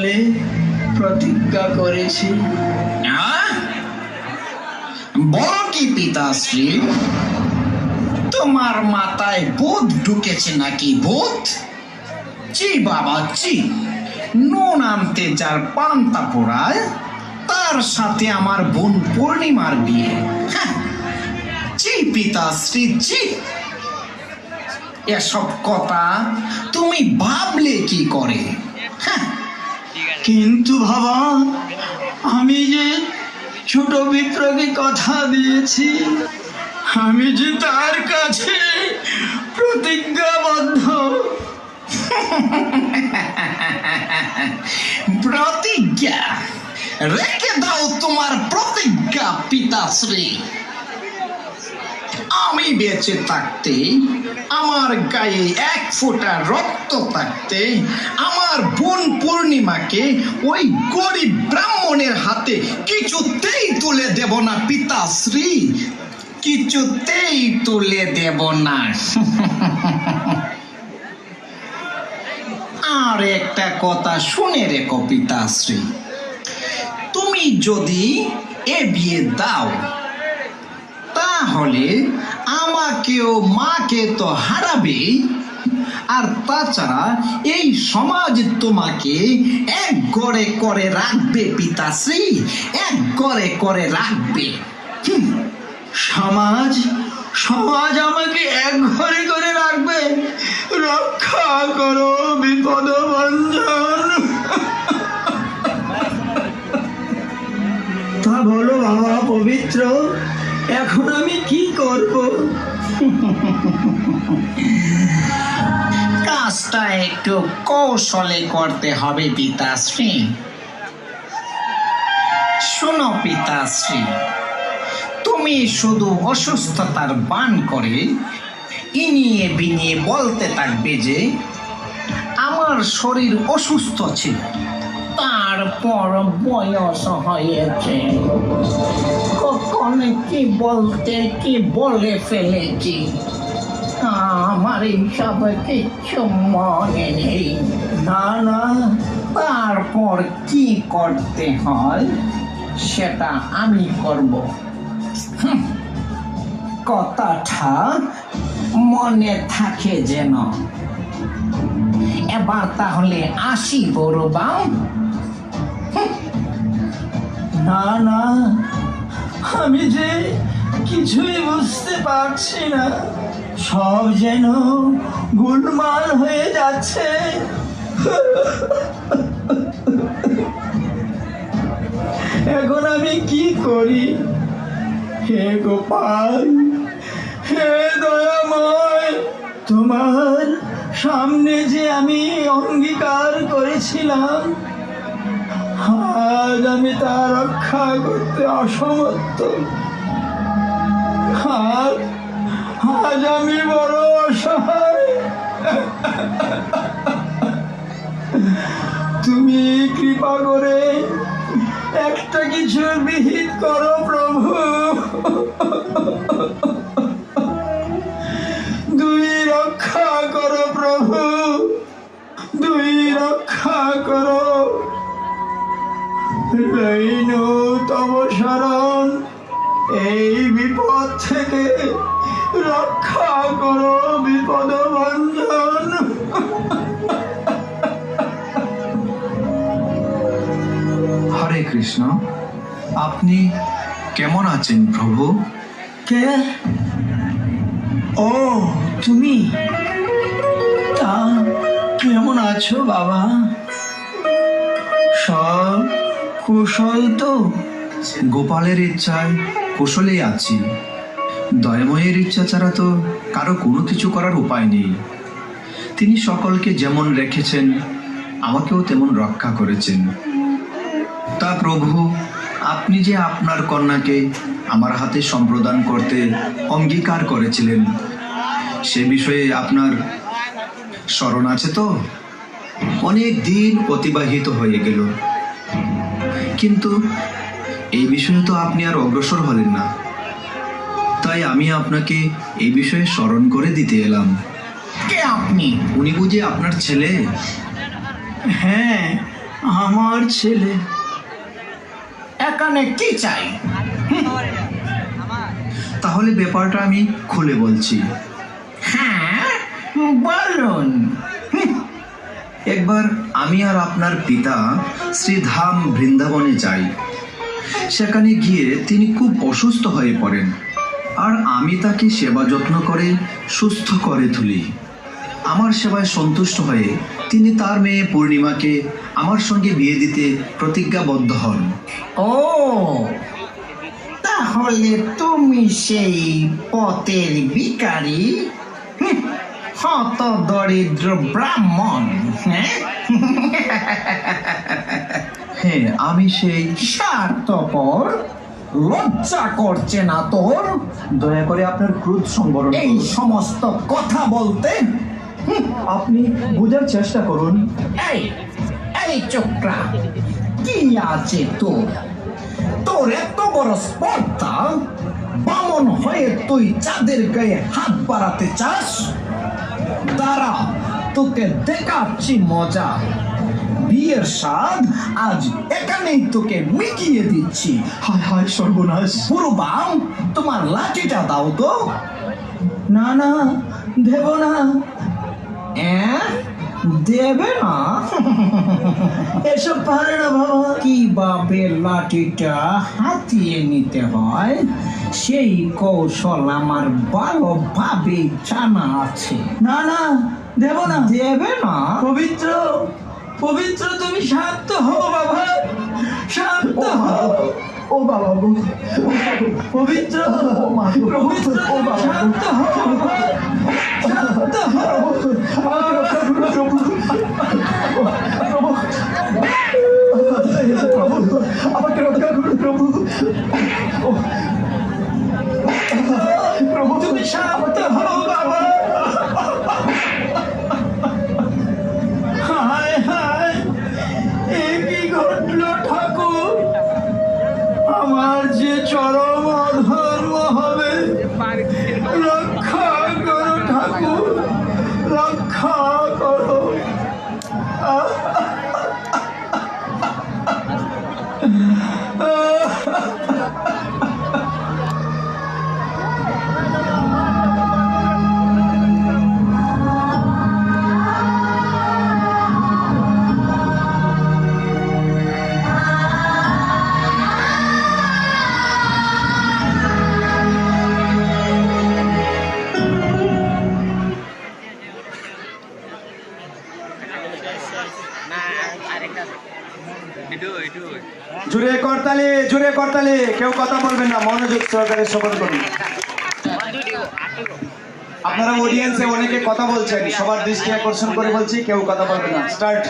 বলে প্রতিজ্ঞা করেছি। আহ? বলো কি পিতাশ্রী তোমার মাথায় ভূত ঢুকেছে নাকি ভূত জি বাবা জি নুন আনতে যার পান্তা পোড়ায় তার সাথে আমার বোন পূর্ণিমার বিয়ে। হ্যাঁ, জি পিতাশ্রী জি এসব কথা তুমি ভাবলে কি করে? হ্যাঁ কিন্তু বাবা, আমি যে ছোট বিপ্রকে কথা দিয়েছি, আমি যে তার কাছে প্রতিজ্ঞাবদ্ধ। প্রতিজ্ঞা? রেখে দাও তোমার প্রতিজ্ঞা, পিতাশ্রী। আমি বেঁচে থাকতে, আমার গায়ে এক ফোঁটা রক্ত থাকতে, আমার বোন পূর্ণিমাকে ওই গরিব ব্রাহ্মণের হাতে কিছুতেই তুলে দেব না পিতাশ্রী কিছুতেই তুলে দেব না। আর একটা কথা শুনে রেখো পিতাশ্রী তুমি যদি এ বিয়ে দাও, তাহলে আমাকেও মাকে তো হারাবে। আর তাছাড়া এই সমাজ তোমাকে এক গড়ে করে রাখবে পিতাশ্রী এক গড়ে করে রাখবে। সমাজ সমাজ আমাকে এক ঘরে করে রাখবে। রক্ষা করো বিপদ বন্ধন তা বলো বাবা পবিত্র এখন আমি কি করব? কাজটা একটু কৌশলে করতে হবে পিতাশ্রী। শোনো পিতাশ্রী, তুমি শুধু অসুস্থতার বান করে ইনিয়ে বিনিয়ে বলতে থাকবে যে, আমার শরীর অসুস্থ ছিল। তারপর বয়স হয়েছে। কখন কি বলতে, কি বলে ফেলেছি? আমার এইসব কিচ্ছু মনে নেই। না না, তারপর কি করতে হয়? সেটা আমি করব। কথাটা মনে থাকে যেন। এবার তাহলে আসি বড়বাম না না, আমি যে কিছুই বুঝতে পারছি না। সব যেন গুলমাল হয়ে যাচ্ছে। এখন আমি কি করি? হে গোপাল, হে দয়াময়, তোমার সামনে যে আমি অঙ্গীকার করেছিলাম আজ আমি তা রক্ষা করতে অসমর্থ। আজ আমি বড় অসহায়। তুমি কৃপা করে একটা কিছু বিহিত করো, প্রভু। কৃষ্ণ আপনি কেমন আছেন প্রভু? কে? ও তুমি? তা কেমন আছো বাবা? সব কুশল তো? গোপালের ইচ্ছায় কুশলেই আছি। দয়াময়ের ইচ্ছা ছাড়া তো কারও কোনো কিছু করার উপায় নেই। তিনি সকলকে যেমন রেখেছেন আমাকেও তেমন রক্ষা করেছেন। তা প্রভু আপনি যে আপনার কন্যাকে আমার হাতে সম্প্রদান করতে অঙ্গীকার করেছিলেন সে বিষয়ে আপনার স্মরণ আছে তো? অনেক দিন অতিবাহিত হয়ে গেল। কিন্তু এই বিষয়ে তো আপনি আর অগ্রসর হলেন না। তাই আমি আপনাকে এই বিষয়ে স্মরণ করে দিতে এলাম। কে আপনি? উনি বুঝি আপনার ছেলে? হ্যাঁ আমার ছেলে। এখানে কি চাই? তাহলে ব্যাপারটা আমি খুলে বলছি। হ্যাঁ বলুন। একবার আমি আর আপনার পিতা শ্রীধাম বৃন্দাবনে যাই। সেখানে গিয়ে তিনি খুব অসুস্থ হয়ে পড়েন আর আমি তাকে সেবা যত্ন করে, সুস্থ করে তুলি। আমার সেবায় সন্তুষ্ট হয়ে তিনি তার মেয়ে পূর্ণিমাকে আমার সঙ্গে বিয়ে দিতে প্রতিজ্ঞাবদ্ধ হন। ও তাহলে তুমি সেই পথের ভিকারি হত দরিদ্র ব্রাহ্মণ হ্যাঁ হ্যাঁ আমি সেই স্বার্থপর লজ্জা করছে না তোর? দয়া করে আপনার ক্রুদ সংবরণ এই সমস্ত কথা বলতে আপনি বোঝার চেষ্টা করুন। এই এই চোখটা কি আছে তোর? তোর এত বড় স্পর্ধা বামন হয়ে তুই চাঁদের গায়ে হাত বাড়াতে চাস? দাঁড়া তোকে দেখাচ্ছি মজা। বিয়ের স্বাদ আজ এখানেই তোকে মিটিয়ে দিচ্ছি। হায় হায় সর্বনাশ। পুরো বাম তোমার লাঠিটা দাও তো। না না দেব না। দেবে না? এসব পারে না বাবা। কীভাবে লাঠিটা হাতিয়ে নিতে হয় সেই কৌশল আমার ভালোভাবে জানা আছে। না না দেব না। দেবে না? পবিত্র পবিত্র তুমি শান্ত হও বাবা শান্ত হও। বাবা পবিত্র। পবিত্র। শান্ত হও শান্ত হও আমাকে রক্ষা করুন প্রভু করতালি জুড়ে করতালি কেউ কথা বলবেন না মনোযোগ সহকারে শপথ করুন। আপনারা অডিয়েন্সে অনেকে কথা বলছেন সবার দৃষ্টি আকর্ষণ করে বলছি কেউ কথা বলবে না। স্টার্ট